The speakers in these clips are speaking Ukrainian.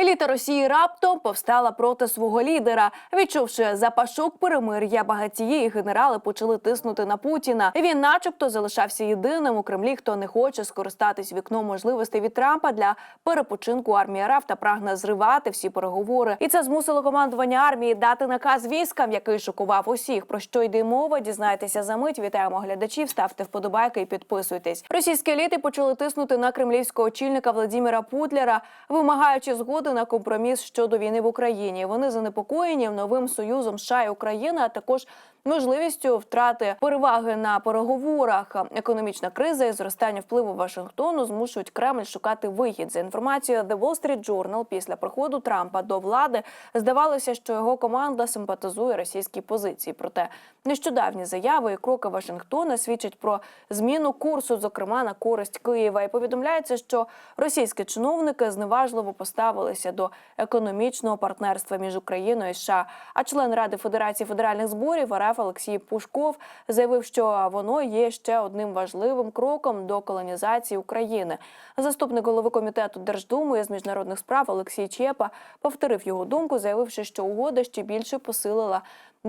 Еліта Росії раптом повстала проти свого лідера. Відчувши запашок перемир'я, багатії і генерали почали тиснути на Путіна. Він, начебто, залишався єдиним у Кремлі, хто не хоче скористатись вікном можливостей від Трампа для перепочинку армії РФ та прагне зривати всі переговори. І це змусило командування армії дати наказ військам, який шокував усіх. Про що йде мова? Дізнайтеся за мить. Вітаємо глядачів. Ставте вподобайки і підписуйтесь. Російські еліти почали тиснути на кремлівського очільника Владіміра Путлера, вимагаючи згоди на компроміс щодо війни в Україні. Вони занепокоєні новим союзом США і України, а також можливістю втрати переваги на переговорах. Економічна криза і зростання впливу Вашингтону змушують Кремль шукати вихід. За інформацією The Wall Street Journal, після приходу Трампа до влади здавалося, що його команда симпатизує російській позиції. Проте нещодавні заяви і кроки Вашингтона свідчать про зміну курсу, зокрема на користь Києва. І повідомляється, що російські чиновники зневажливо поставилися до економічного партнерства між Україною і США. А член Ради Федерації федеральних зборів РФ Олексій Пушков заявив, що воно є ще одним важливим кроком до колонізації України. Заступник голови комітету Держдуми з міжнародних справ Олексій Чепа повторив його думку, заявивши, що угода ще більше посилила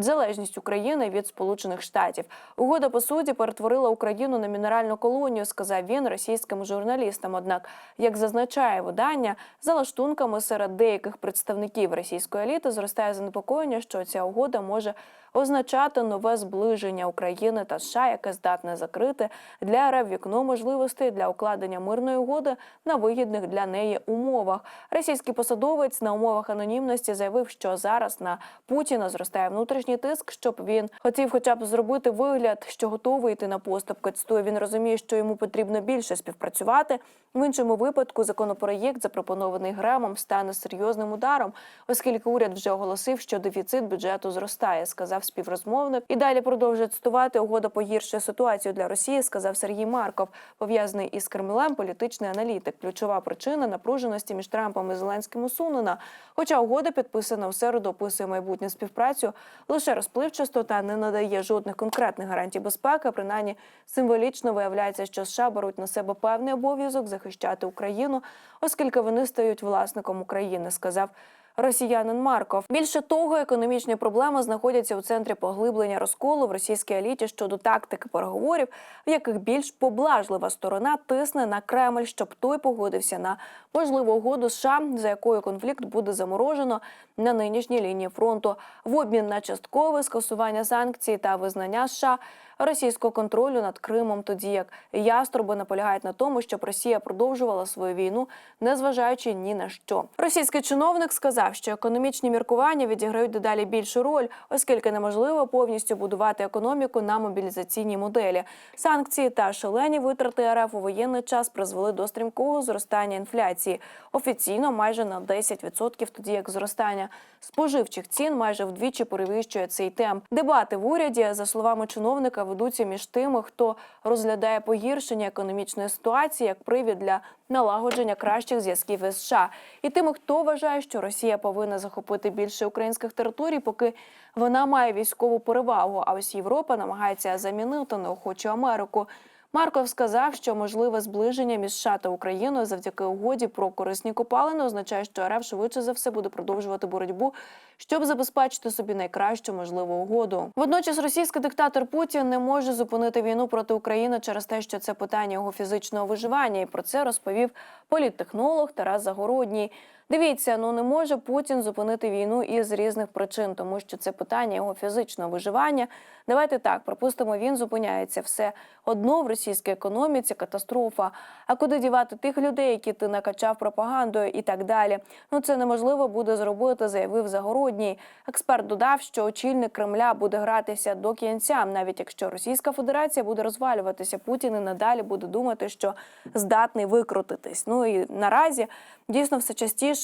залежність України від Сполучених Штатів. Угода по суті перетворила Україну на мінеральну колонію, сказав він російським журналістам. Однак, як зазначає видання, за лаштунками серед деяких представників російської еліти зростає занепокоєння, що ця угода може означати нове зближення України та США, яке здатне закрити для РФ вікно можливостей для укладення мирної угоди на вигідних для неї умовах. Російський посадовець на умовах анонімності заявив, що зараз на Путіна зростає внутрішній тиск, щоб він хотів, хоча б зробити вигляд, що готовий йти на поступки. Цитую, він розуміє, що йому потрібно більше співпрацювати. В іншому випадку законопроєкт, запропонований Гремом, стане серйозним ударом, оскільки уряд вже оголосив, що дефіцит бюджету зростає, сказав співрозмовник. І далі продовжує цитувати угода погіршує ситуацію для Росії, сказав Сергій Марков, пов'язаний із Кремлем, політичний аналітик. Ключова причина напруженості між Трампом і Зеленським усунена. Хоча угода підписана у середу, описує майбутню співпрацю лише розпливчасто та не надає жодних конкретних гарантій безпеки. Принаймні символічно виявляється, що США беруть на себе певний обов'язок захищати Україну, оскільки вони стають власником України, сказав. Росіянин Марков. Більше того, економічні проблеми знаходяться у центрі поглиблення розколу в російській еліті щодо тактики переговорів, в яких більш поблажлива сторона тисне на Кремль, щоб той погодився на можливу угоду США, за якою конфлікт буде заморожено на нинішній лінії фронту, в обмін на часткове скасування санкцій та визнання США російського контролю над Кримом, тоді як яструби наполягають на тому, щоб Росія продовжувала свою війну, незважаючи ні на що. Російський чиновник сказав, що економічні міркування відіграють дедалі більшу роль, оскільки неможливо повністю будувати економіку на мобілізаційній моделі. Санкції та шалені витрати РФ у воєнний час призвели до стрімкого зростання інфляції. Офіційно майже на 10%, тоді як зростання споживчих цін майже вдвічі перевищує цей темп. Дебати в уряді, за словами чиновника, ведуться між тими, хто розглядає погіршення економічної ситуації як привід для налагодження кращих зв'язків із США, і тими, хто вважає, що Росія повинна захопити більше українських територій, поки вона має військову перевагу. А ось Європа намагається замінити неохочу Америку. Марков сказав, що можливе зближення між США та Україною завдяки угоді про корисні копалини означає, що РФ швидше за все буде продовжувати боротьбу, щоб забезпечити собі найкращу можливу угоду. Водночас російський диктатор Путін не може зупинити війну проти України через те, що це питання його фізичного виживання, і про це розповів політтехнолог Тарас Загородній. Дивіться, ну не може Путін зупинити війну із різних причин, тому що це питання його фізичного виживання. Давайте так, припустимо, він зупиняється все одно в російській економіці, катастрофа. А куди дівати тих людей, які ти накачав пропагандою і так далі? Ну це неможливо буде зробити, заявив Загородній. Експерт додав, що очільник Кремля буде гратися до кінця, навіть якщо Російська Федерація буде розвалюватися, Путін і надалі буде думати, що здатний викрутитись. Ну і наразі дійсно все частіше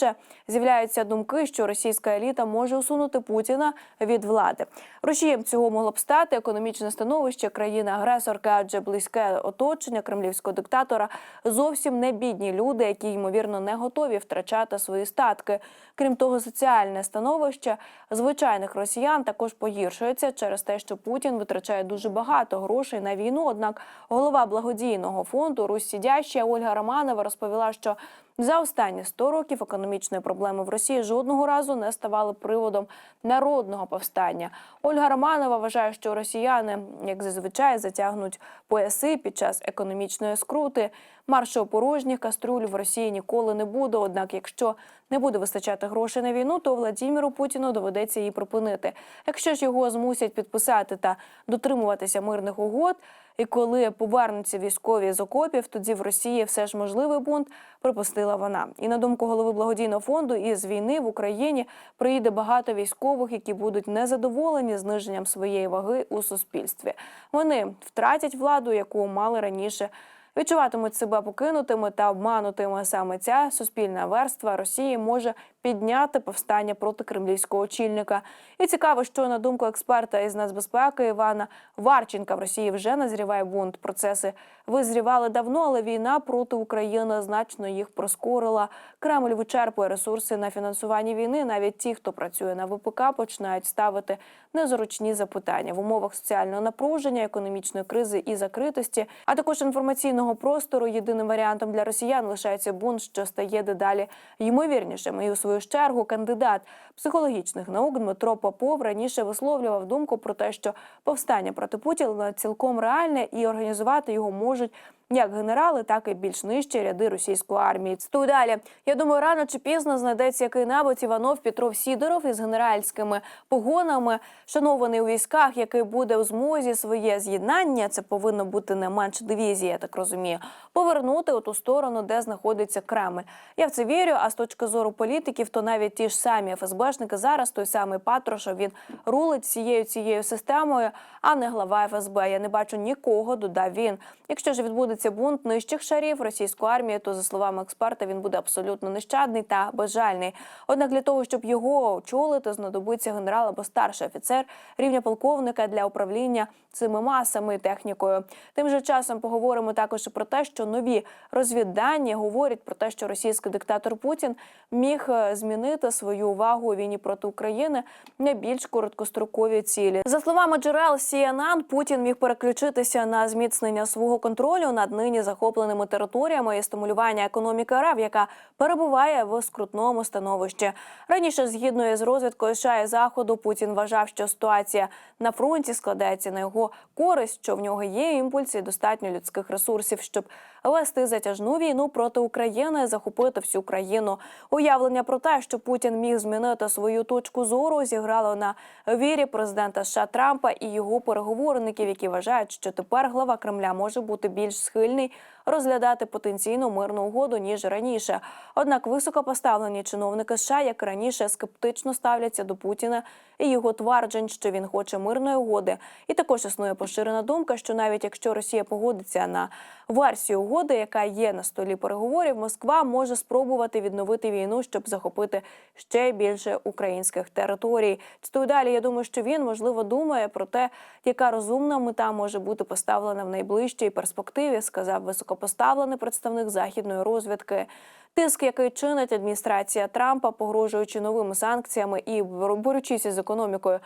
з'являються думки, що російська еліта може усунути Путіна від влади. Рушієм цього могло б стати економічне становище країни-агресорки, адже близьке оточення кремлівського диктатора зовсім не бідні люди, які ймовірно не готові втрачати свої статки. Крім того, соціальне становище звичайних росіян також погіршується через те, що Путін витрачає дуже багато грошей на війну. Однак голова благодійного фонду Русь Сідяща Ольга Романова розповіла, що За останні 100 років економічної проблеми в Росії жодного разу не ставали приводом народного повстання. Ольга Романова вважає, що росіяни, як зазвичай, затягнуть пояси під час економічної скрути. Маршу порожніх каструль в Росії ніколи не буде. Однак, якщо не буде вистачати грошей на війну, то Владіміру Путіну доведеться її припинити. Якщо ж його змусять підписати та дотримуватися мирних угод, і коли повернуться військові з окопів, тоді в Росії все ж можливий бунт, припустила вона. І на думку голови благодійного фонду, із війни в Україні приїде багато військових, які будуть незадоволені зниженням своєї ваги у суспільстві. Вони втратять владу, яку мали раніше. Відчуватимуть себе покинутими та обманутими. Саме ця суспільна верства Росії може підняти повстання проти кремлівського очільника. І цікаво, що на думку експерта із нацбезпеки Івана Варченка в Росії вже назріває бунт. Процеси визрівали давно, але війна проти України значно їх прискорила. Кремль вичерпує ресурси на фінансування війни. Навіть ті, хто працює на ВПК, починають ставити незручні запитання в умовах соціального напруження, економічної кризи і закритості, а також інформаційного простору. Єдиним варіантом для росіян лишається бунт, що стає дедалі ймовірнішим. І у свою чергу кандидат психологічних наук Дмитро Попов раніше висловлював думку про те, що повстання проти Путіна цілком реальне і організувати його можуть. Як генерали, так і більш нижчі ряди російської армії. Цитую далі. Я думаю, рано чи пізно знайдеться який-небудь Іванов Петров Сідоров із генеральськими погонами, шанований у військах, який буде у змозі своє з'єднання. Це повинно бути не менш дивізії, я так розумію. Повернути у ту сторону, де знаходиться Кремль. Я в це вірю. А з точки зору політиків, то навіть ті ж самі ФСБшники зараз, той самий Патрушев, він рулить всією цією системою, а не глава ФСБ. Я не бачу нікого, додав він. Якщо ж відбудеться бунт нижчих шарів російської армії, то за словами експерта він буде абсолютно нещадний та безжальний. Однак для того, щоб його очолити, знадобиться генерал або старший офіцер рівня полковника для управління цими масами і технікою. Тим же часом поговоримо також про те, що нові розвіддані говорять про те, що російський диктатор Путін міг е, змінити свою увагу у війні проти України на більш короткострокові цілі. За словами джерел CNN, Путін міг переключитися на зміцнення свого контролю над нині захопленими територіями і стимулювання економіки РФ, яка перебуває в скрутному становищі. Раніше, згідно із розвідкою США і заходу, Путін вважав, що ситуація на фронті складається на його користь, що в нього є імпульс і достатньо людських ресурсів, щоб вести затяжну війну проти України захопити всю країну. Уявлення про те, що Путін міг змінити свою точку зору, зіграло на вірі президента США Трампа і його переговорників, які вважають, що тепер глава Кремля може бути більш схильний розглядати потенційну мирну угоду ніж раніше. Однак високопоставлені чиновники США, як раніше, скептично ставляться до Путіна і його тверджень, що він хоче мирної угоди. І також існує поширена думка, що навіть якщо Росія погодиться на версію угоди, яка є на столі переговорів, Москва може спробувати відновити війну, щоб захопити ще більше українських територій. Цитую далі. Я думаю, що він можливо думає про те, яка розумна мета може бути поставлена в найближчій перспективі, сказав високопоставлений представник західної розвідки. Тиск, який чинить адміністрація Трампа, погрожуючи новими санкціями і борючись із економікою,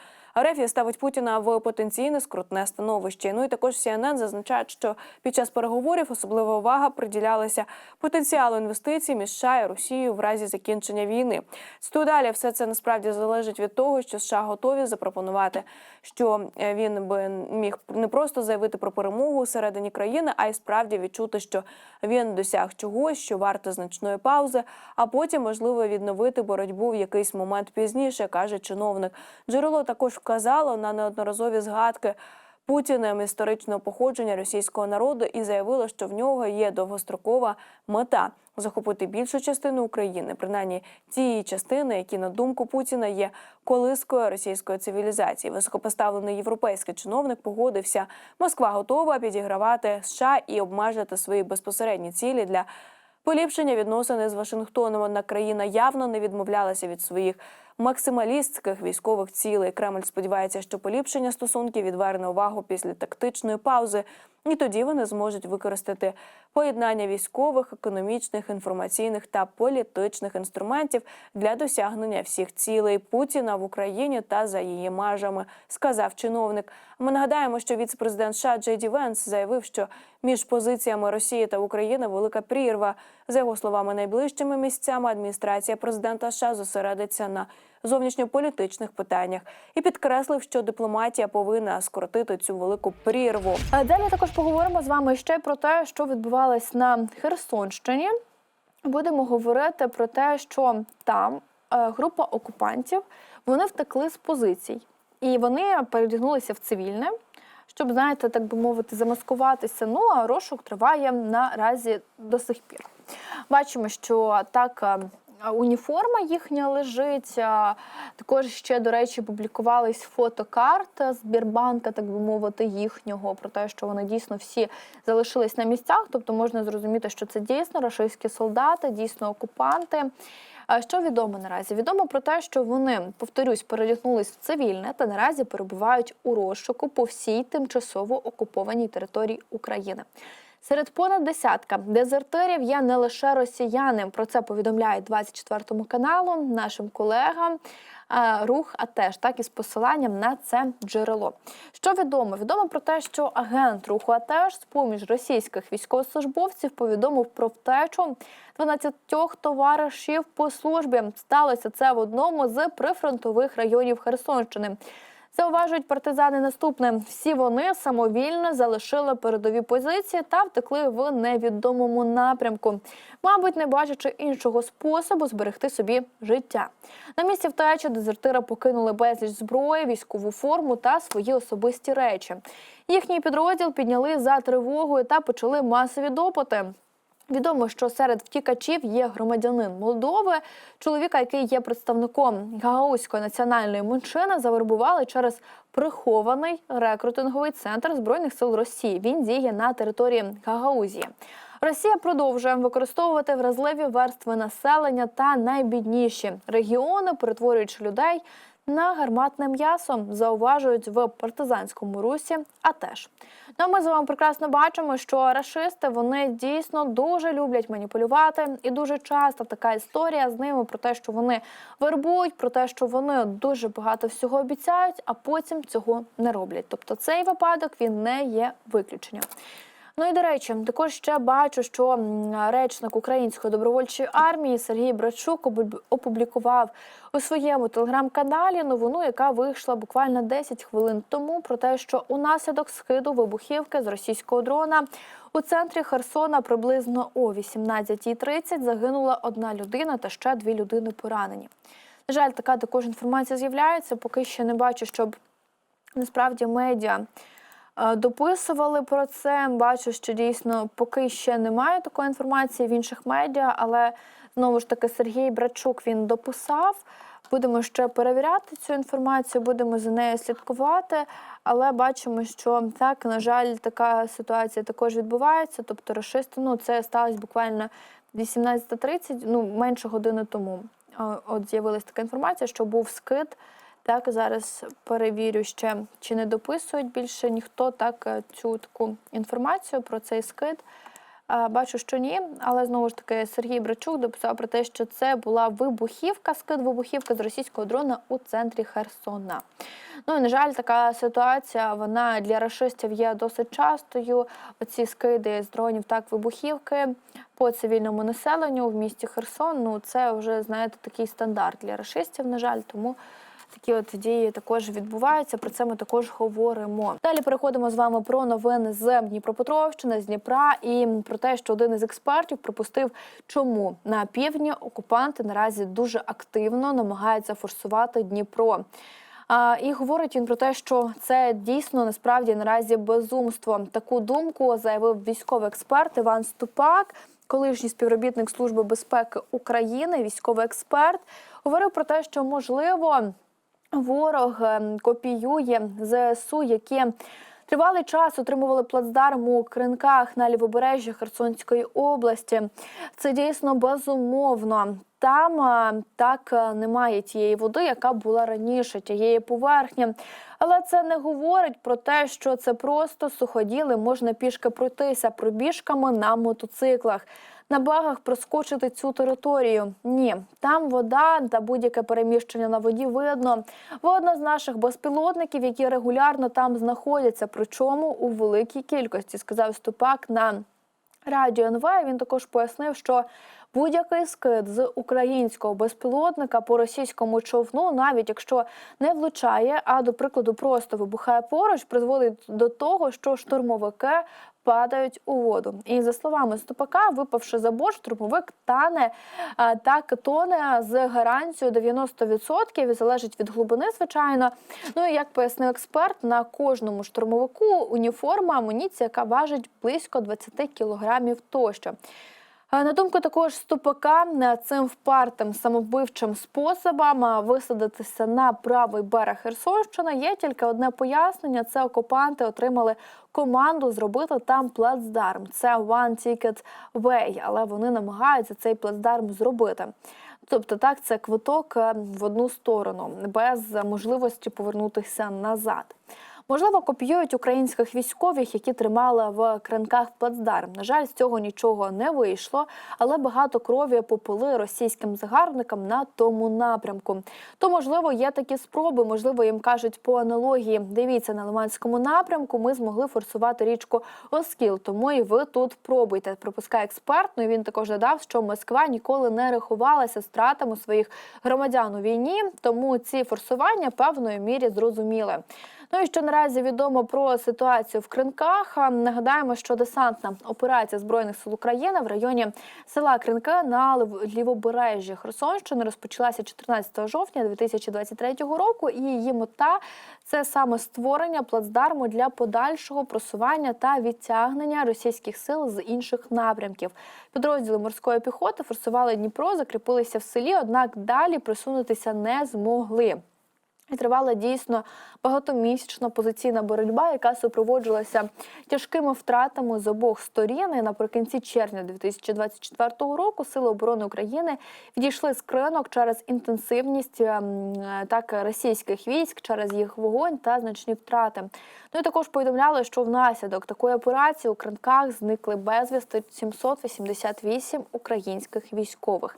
РФ ставить Путіна в потенційне скрутне становище. Ну і також CNN зазначають, що під час переговорів особлива увага приділялася потенціалу інвестицій між США і Росією в разі закінчення війни. Стою далі все це насправді залежить від того, що США готові запропонувати, що е, він би міг не просто заявити про перемогу всередині країни, а й справді відчути, що він досяг чогось, що варто значної паузи, а потім можливо відновити боротьбу в якийсь момент пізніше, каже чиновник. Джерело також вказало на неодноразові згадки. Путіним історичного походження російського народу і заявило, що в нього є довгострокова мета захопити більшу частину України, принаймні тієї частини, які на думку Путіна є колискою російської цивілізації. Високопоставлений європейський чиновник погодився. Москва готова підігравати США і обмежити свої безпосередні цілі для поліпшення відносин з Вашингтоном. Однак країна явно не відмовлялася від своїх максималістських військових цілей. Кремль сподівається, що поліпшення стосунків відверне увагу після тактичної паузи, і тоді вони зможуть використати поєднання військових, економічних, інформаційних та політичних інструментів для досягнення всіх цілей Путіна в Україні та за її межами, сказав чиновник. Ми нагадаємо, що віце-президент США Джей Венс заявив, що між позиціями Росії та України велика прірва. За його словами, найближчими місцями адміністрація президента США зосередиться на зовнішньополітичних питаннях і підкреслив, що дипломатія повинна скоротити цю велику прірву. Далі також поговоримо з вами ще про те, що відбувалось на Херсонщині. Будемо говорити про те, що там е, група окупантів вони втекли з позицій, і вони передягнулися в цивільне, щоб, знаєте, так би мовити, замаскуватися. Ну а розшук триває наразі до сих пір. Бачимо, що так. Уніформа їхня лежить. Також ще, до речі, публікувались фотокарти Збірбанка, так би мовити, їхнього про те, що вони дійсно всі залишились на місцях. Тобто можна зрозуміти, що це дійсно рашистські солдати, дійсно окупанти. Що відомо наразі? Відомо про те, що вони, повторюсь, передягнулись в цивільне та наразі перебувають у розшуку по всій тимчасово окупованій території України. Серед понад десятка дезертирів є не лише росіяни. Про це повідомляють 24 каналу нашим колегам. е, Рух, а теж так із посиланням на це джерело. Що відомо? Відомо про те, що агент руху АТЕШ з поміж російських військовослужбовців повідомив про втечу 12 товаришів по службі. Сталося це в одному з прифронтових районів Херсонщини. Зауважують партизани наступне: всі вони самовільно залишили передові позиції та втекли в невідомому напрямку, мабуть, не бачачи іншого способу зберегти собі життя. На місці втечі дезертира покинули безліч зброї, військову форму та свої особисті речі. Їхній підрозділ підняли за тривогою та почали масові допити. Відомо, що серед втікачів є громадянин Молдови. Чоловіка, який є представником гагаузької національної меншини, завербували через прихований рекрутинговий центр збройних сил Росії. Він діє на території Гагаузії. Росія продовжує використовувати вразливі верстви населення та найбідніші регіони, перетворюючи людей на гарматне м'ясо, зауважують в партизанському русі. А теж ну ми з вами прекрасно бачимо, що рашисти вони дійсно дуже люблять маніпулювати, і дуже часто така історія з ними про те, що вони вербують, про те, що вони дуже багато всього обіцяють, а потім цього не роблять. Тобто цей випадок він не є виключенням. Ну і до речі, також ще бачу, що речник української добровольчої армії Сергій Брачук опублікував у своєму телеграм-каналі новину, яка вийшла буквально 10 хвилин тому, про те, що унаслідок скиду вибухівки з російського дрона у центрі Херсона приблизно о 18.30 загинула одна людина та ще дві людини поранені. На жаль, така також інформація з'являється. Поки ще не бачу, щоб насправді медіа дописували про це. Бачу, що дійсно поки ще немає такої інформації в інших медіа, але знову ж таки Сергій Брачук він дописав. Будемо ще перевіряти цю інформацію, будемо за нею слідкувати. Але бачимо, що так, на жаль, така ситуація також відбувається. Тобто, рашисти, ну це сталося буквально 18.30, ну менше години тому. От з'явилася така інформація, що був скид. Так, зараз перевірю ще, чи не дописують більше ніхто так е, цю таку інформацію про цей скид. Бачу, що ні, але знову ж таки Сергій Брачук дописав про те, що це була вибухівка, скид вибухівка з російського дрона у центрі Херсона. Ну і на жаль, така ситуація вона для рашистів є досить частою. Оці скиди з дронів, так, вибухівки по цивільному населенню в місті Херсон. Ну це вже знаєте такий стандарт для рашистів, на жаль, тому. Такі от дії також відбуваються. Про це ми також говоримо. Далі переходимо з вами про новини з Дніпропетровщини, з Дніпра і про те, що один із експертів припустив, чому на півдні окупанти наразі дуже активно намагаються форсувати Дніпро. І говорить він про те, що це дійсно насправді наразі безумство. Таку думку заявив військовий експерт Іван Ступак. Колишній співробітник Служби безпеки України, військовий експерт, говорив про те, що можливо ворог ем, копіює ЗСУ, які Тривалий час утримували плацдарм у кринках на лівобережжі Херсонської області. Це дійсно безумовно. Там так немає тієї води, яка була раніше, тієї поверхні. Але це не говорить про те, що це просто суходіли, можна пішки пройтися пробіжками на мотоциклах. На багах проскочити цю територію. Ні, там вода та будь-яке переміщення на воді видно. Видно з наших безпілотників, які регулярно там знаходяться, причому у великій кількості, сказав Ступак на Радіо НВ він також пояснив, що будь-який скид з українського безпілотника по російському човну, навіть якщо не влучає, а до прикладу просто вибухає поруч, призводить до того, що штурмовики падають у воду. І за словами Ступака, випавши за борт, штурмовик тане та тоне з гарантією 90%, залежить від глибини, звичайно. Ну і як пояснив експерт, на кожному штурмовику уніформа, амуніція, яка важить близько 20 кілограмів тощо. Е, На думку також Ступака, е, цим впартим самовбивчим способом е, висадитися на правий берег Херсонщини є тільки одне пояснення: це окупанти отримали команду зробити там плацдарм. Це One Ticket Way, але вони намагаються цей плацдарм зробити. Тобто, так, це квиток в одну сторону, без можливості повернутися назад. Можливо, копіюють українських військових, які тримали в кринках плацдарм. На жаль, з цього нічого не вийшло, але багато крові попили російським загарбникам на тому напрямку. То, можливо, є такі спроби. Можливо, їм кажуть по аналогії. Дивіться на Лиманському напрямку. Ми змогли форсувати річку Оскіл. Тому і ви тут пробуйте. Припускає експерт. Ну і він також додав, що Москва ніколи не рахувалася стратами своїх громадян у війні. Тому ці форсування певною мірі зрозуміли. Ну і що наразі відомо про ситуацію в Кринках. Нагадаємо, що десантна операція збройних сил України в районі села Кринки на лівобережжі Херсонщини розпочалася 14 жовтня 2023 року. І її мета це саме створення плацдарму для подальшого просування та відтягнення російських сил з інших напрямків. Підрозділи морської піхоти форсували Дніпро, закріпилися в селі однак далі присунутися не змогли. Тривала дійсно багатомісячна позиційна боротьба, яка супроводжувалася тяжкими втратами з обох сторін. І наприкінці червня 2024 року Сили оборони України відійшли з кринок через інтенсивність ем, так російських військ, через їх вогонь та значні втрати. Ну і також повідомляли, що внаслідок такої операції у кринках зникли безвісти 788 українських військових.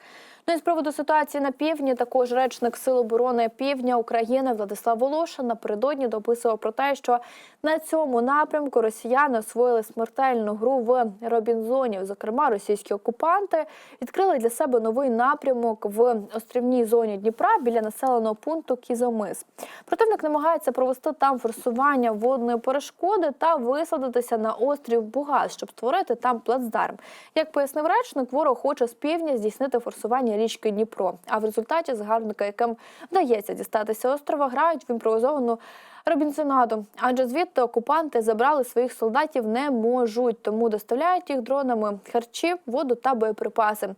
Ну і з приводу ситуації на півдні, також речник Сил оборони Півдня України Владислав Волошин напередодні дописував про те, що на цьому напрямку росіяни освоїли смертельну гру в Робінзоні. Зокрема, російські окупанти відкрили для себе новий напрямок в острівній зоні Дніпра біля населеного пункту Кізомис. Противник намагається провести там форсування водної перешкоди та висадитися на острів Бугас, щоб створити там плацдарм. Як пояснив речник, ворог хоче з півдня здійснити форсування річки Дніпро. А в результаті загарбника, яким вдається дістатися острова, грають в імпровізовану Робінсонаду, адже звідти окупанти забрали своїх солдатів не можуть, тому доставляють їх дронами харчі, воду та боєприпаси.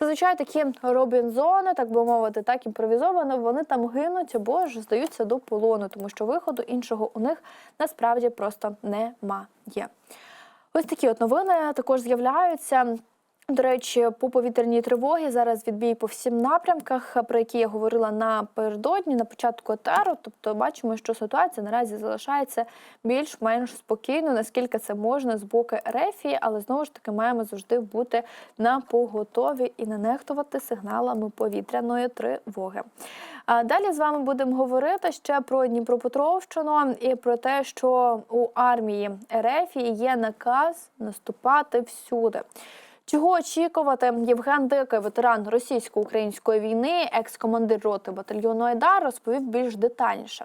Зазвичай такі робінзони, так би мовити, так імпровізовано, вони там гинуть або ж здаються до полону, тому що виходу іншого у них насправді просто немає. Ось такі от новини також з'являються. До речі, по повітряній тривогі зараз відбій по всім напрямках, про які я говорила напередодні, на початку етеру. Тобто, бачимо, що ситуація наразі залишається більш-менш спокійно, наскільки це можна з боку Рефії, але знову ж таки маємо завжди бути на поготові і не нехтувати сигналами повітряної тривоги. А далі з вами будемо говорити ще про Дніпропетровщину і про те, що у армії РФ є наказ наступати всюди. Чого очікувати? Євген Дикий, ветеран російсько-української війни, екс-командир роти батальйону Айдар, розповів більш детальніше.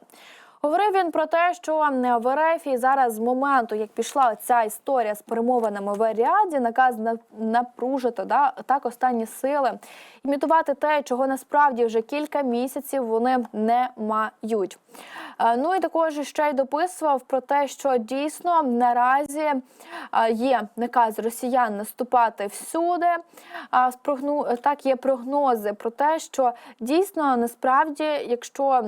Говорив він про те, що в РФ зараз з моменту, як пішла ця історія з перемовинами в Аріаді, наказ на- напружити да, так останні сили, імітувати те, чого насправді вже кілька місяців вони не мають. Е, Ну і також ще й дописував про те, що дійсно наразі е, є наказ росіян наступати всюди. Так є прогнози про те, що дійсно насправді, якщо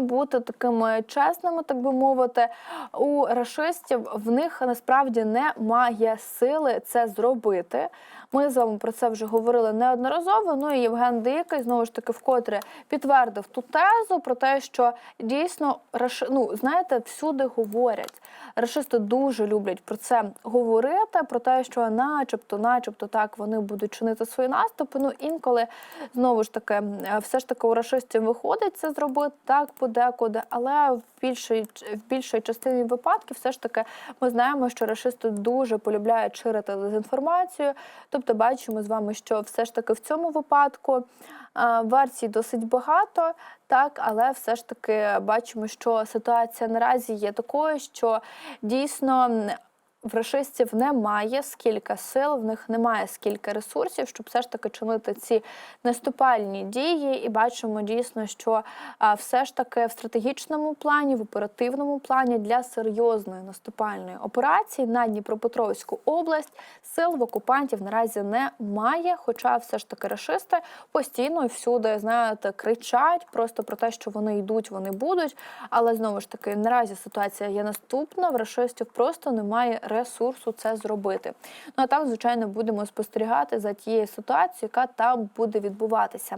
бути такими чесними, так би мовити. У рашистів в них насправді немає сили це зробити. Ми з вами про це вже говорили неодноразово. Ну і Євген Дикий знову ж таки вкотре підтвердив ту тезу про те, що дійсно раш... ну, знаєте, всюди говорять. Рашисти дуже люблять про це говорити, про те, що начебто, начебто так вони будуть чинити свої наступи. Ну інколи знову ж таки, е, все ж таки у рашистів виходить це зробити так подекуди, але в більшій в більшій частині випадків все ж таки ми знаємо, що рашисти дуже полюбляють ширити дезінформацію. Тобто, бачимо з вами, що все ж таки в цьому випадку е, версій досить багато, так, але все ж таки бачимо, що ситуація наразі є такою, що дійсно. В рашистів немає скільки сил, в них немає скільки ресурсів, щоб все ж таки чинити ці наступальні дії. І бачимо дійсно, що все ж таки в стратегічному плані, в оперативному плані для серйозної наступальної операції на Дніпропетровську область сил в окупантів наразі немає. Хоча все ж таки рашисти постійно і всюди знаєте кричать просто про те, що вони йдуть, вони будуть. Але знову ж таки, наразі ситуація є наступна. В рашистів просто немає ресурсу це зробити. Ну а так, звичайно, будемо спостерігати за тією ситуацією, яка там буде відбуватися.